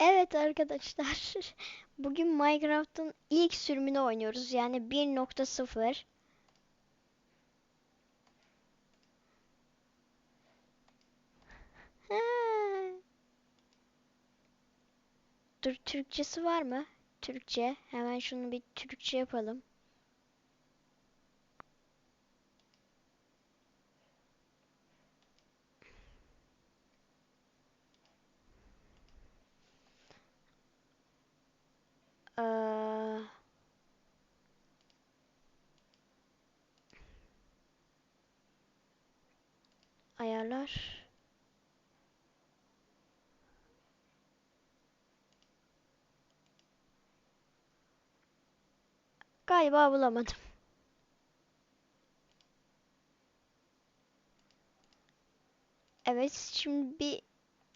Evet arkadaşlar. Bugün Minecraft'ın ilk sürümünü oynuyoruz. Yani 1.0. Ha. Dur Türkçesi var mı? Türkçe. Hemen şunu bir Türkçe yapalım. Ayarlar. Galiba bulamadım. Evet, şimdi bir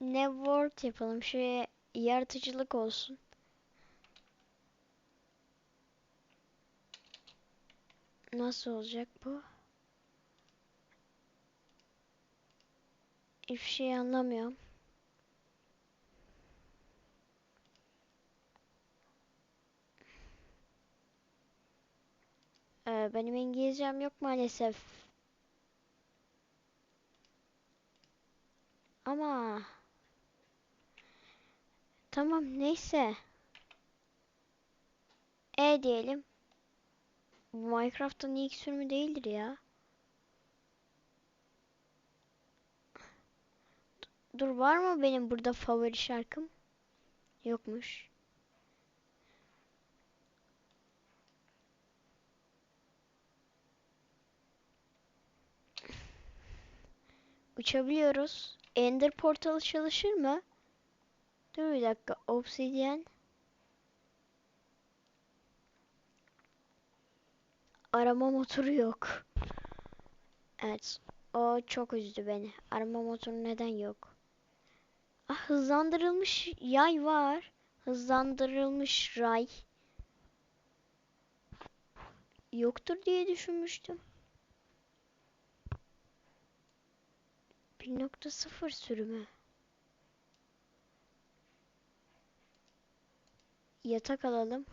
ne word yapalım. Şuraya yaratıcılık olsun. Nasıl olacak bu? Hiçbir şey anlamıyorum. Ee, benim İngilizcem yok maalesef. Ama tamam neyse. E diyelim. Bu Minecraft'ın ilk sürümü değildir ya. Dur var mı benim burada favori şarkım? Yokmuş. Uçabiliyoruz. Ender portalı çalışır mı? Dur bir dakika. Obsidian. Arama motoru yok. Evet. O çok üzdü beni. Arama motoru neden yok? Ah, hızlandırılmış yay var. Hızlandırılmış ray. Yoktur diye düşünmüştüm. 1.0 sürümü. Yatak alalım.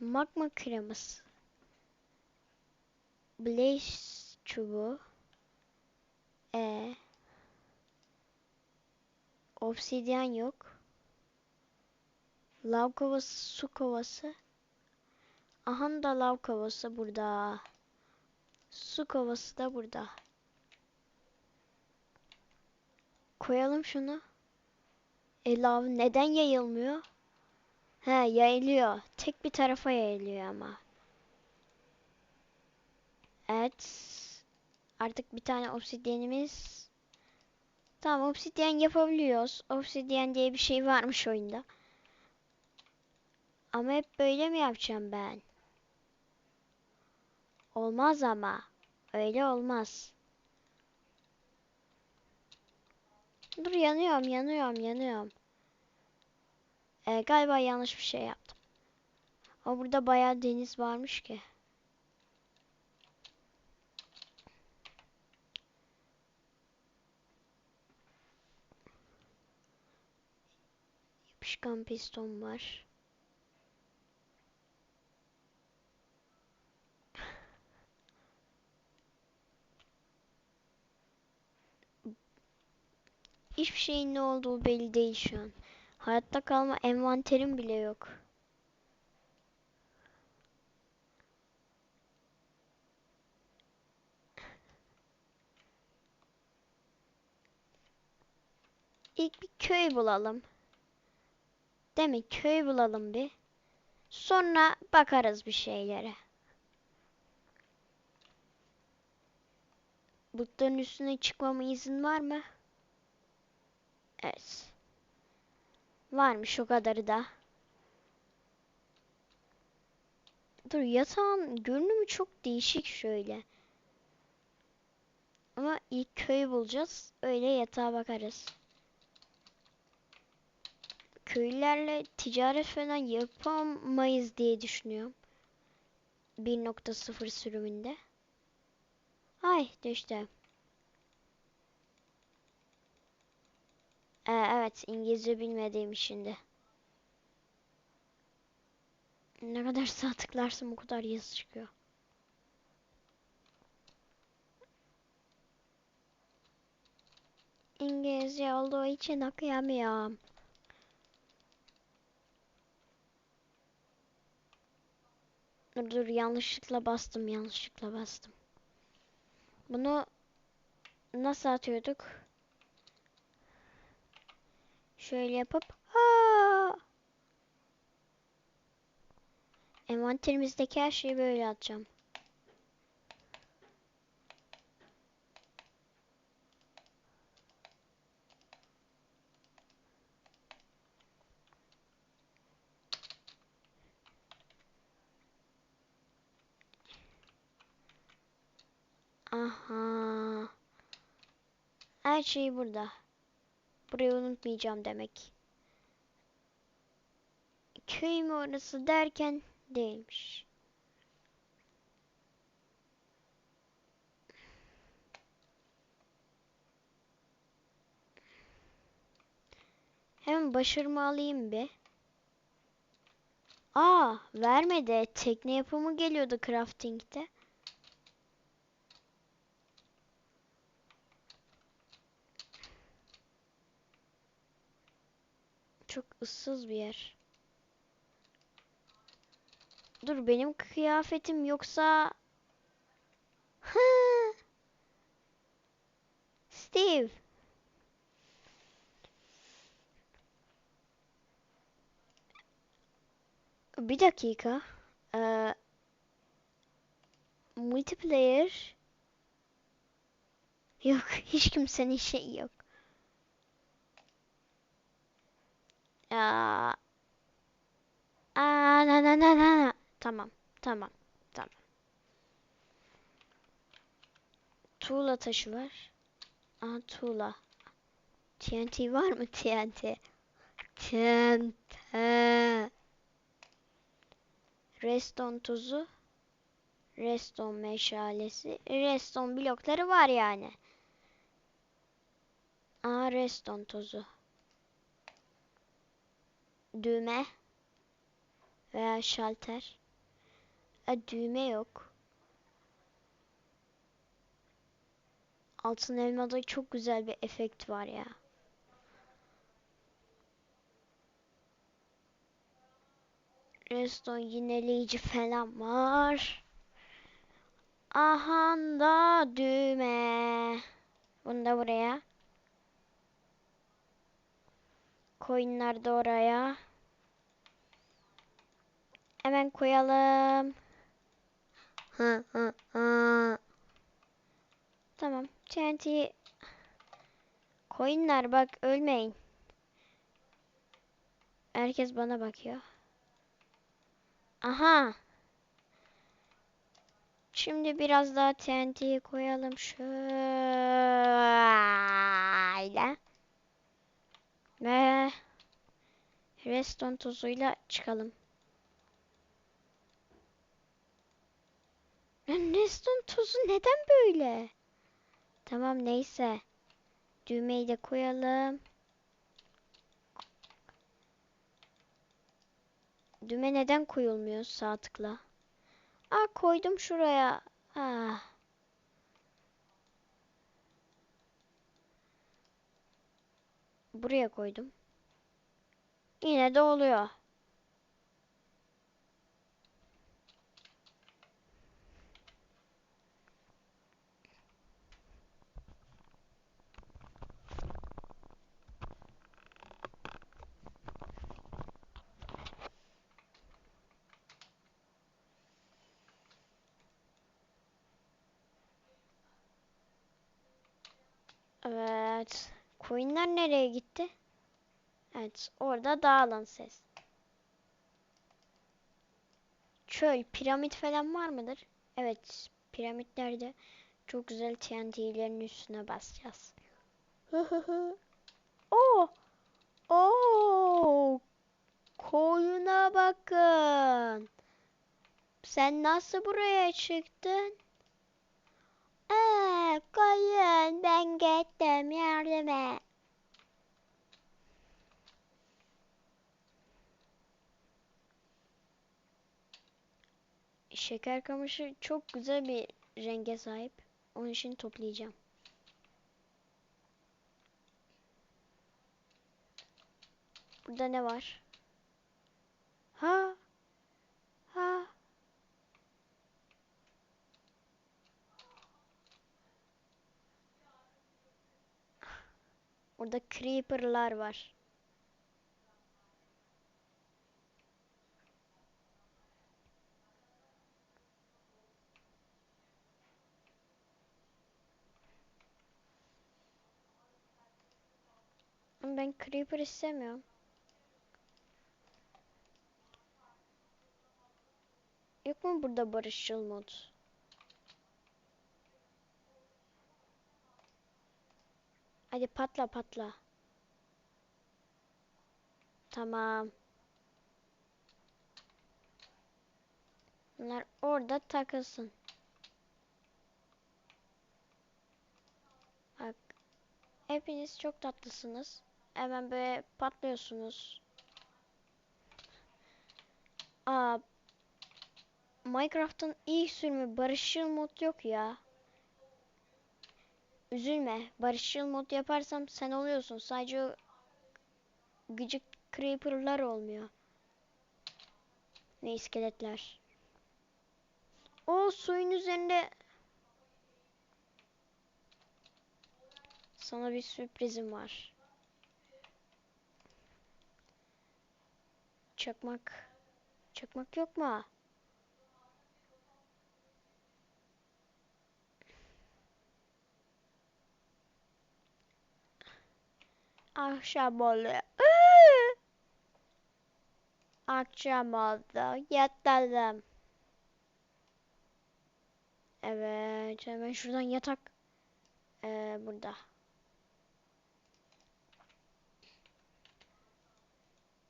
Magma kreması. Blaze çubuğu. E. Obsidyen yok. Lav kovası, su kovası. Aha da lav kovası burada. Su kovası da burada. Koyalım şunu. E lav neden yayılmıyor? He yayılıyor. Tek bir tarafa yayılıyor ama. Evet. Artık bir tane obsidyenimiz. Tamam obsidyen yapabiliyoruz. Obsidyen diye bir şey varmış oyunda. Ama hep böyle mi yapacağım ben? Olmaz ama. Öyle olmaz. Dur yanıyorum, yanıyorum, yanıyorum. Ee, galiba yanlış bir şey yaptım. Ama burada bayağı deniz varmış ki. Yapışkan piston var. Hiçbir şeyin ne olduğu belli değil şu an. Hayatta kalma envanterim bile yok. İlk bir köy bulalım. Değil mi? Köy bulalım bir. Sonra bakarız bir şeylere. Bulutların üstüne çıkmama izin var mı? Evet. Varmış o kadarı da. Dur yatağın görünümü çok değişik şöyle. Ama ilk köyü bulacağız. Öyle yatağa bakarız. Köylülerle ticaret falan yapamayız diye düşünüyorum. 1.0 sürümünde. Ay düştü. Ee, evet İngilizce bilmediğim şimdi. Ne kadar sağ tıklarsam o kadar yazı çıkıyor. İngilizce olduğu için okuyamıyorum. Dur dur yanlışlıkla bastım yanlışlıkla bastım. Bunu nasıl atıyorduk? Şöyle yapıp Aa! Envanterimizdeki her şeyi böyle atacağım. Aha. Her şey burada. Burayı unutmayacağım demek. Köy mü orası derken değilmiş. Hemen başarımı alayım bir. Aa, vermedi. Tekne yapımı geliyordu crafting'de. Çok ıssız bir yer. Dur benim kıyafetim yoksa... Steve. Bir dakika. Ee, multiplayer. Yok hiç kimsenin şey yok. Aa, na na na na. Tamam, tamam, tamam. Tuğla taşı var. Aa, tuğla. TNT var mı TNT? TNT. Redstone tuzu. Redstone meşalesi. Redstone blokları var yani. Aa, redstone tozu. Düğme veya şalter. A, düğme yok. Altın elmada çok güzel bir efekt var ya. Redstone yineleyici falan var. Aha da düğme. Bunu da buraya. Coinler de oraya. Hemen koyalım. Hı hı hı. Tamam. TNT Coinler bak ölmeyin. Herkes bana bakıyor. Aha. Şimdi biraz daha TNT koyalım şöyle. Ve redstone tozuyla çıkalım. Redstone tozu neden böyle? Tamam neyse. Düğmeyi de koyalım. Düğme neden koyulmuyor sağ tıkla? Aa koydum şuraya. Ah. Buraya koydum. Yine de oluyor. Evet. Coinler nereye gitti? Evet. Orada dağılan ses. Çöl, piramit falan var mıdır? Evet. Piramitlerde çok güzel TNT'lerin üstüne basacağız. Oo! Oo! Koyuna bakın. Sen nasıl buraya çıktın? Ee, Ben gittim yardıma. Şeker kamışı çok güzel bir renge sahip. Onun için toplayacağım. Burada ne var? Ha? Ha? Burada creeper'lar var. Ben creeper istemiyorum. Yok mu burada barışçıl mod? Hadi patla patla. Tamam. Bunlar orada takılsın. Bak. Hepiniz çok tatlısınız. Hemen böyle patlıyorsunuz. Aa, Minecraft'ın ilk sürümü barışçıl mod yok ya. Üzülme. Barışçıl mod yaparsam sen oluyorsun. Sadece o gıcık creeper'lar olmuyor. Ve iskeletler. O suyun üzerinde sana bir sürprizim var. Çakmak. Çakmak yok mu? Akşam oluyor. Akşam oldu. Yatalım. Evet. Hemen şuradan yatak. Ee, burada.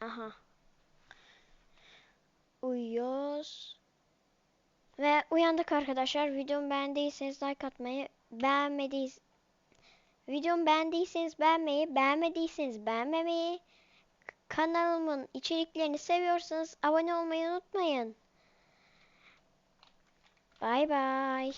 Aha. Uyuyoruz. Ve uyandık arkadaşlar. Videomu beğendiyseniz like atmayı, beğenmediyseniz Videomu beğendiyseniz beğenmeyi, beğenmediyseniz beğenmemeyi, kanalımın içeriklerini seviyorsanız abone olmayı unutmayın. Bay bay.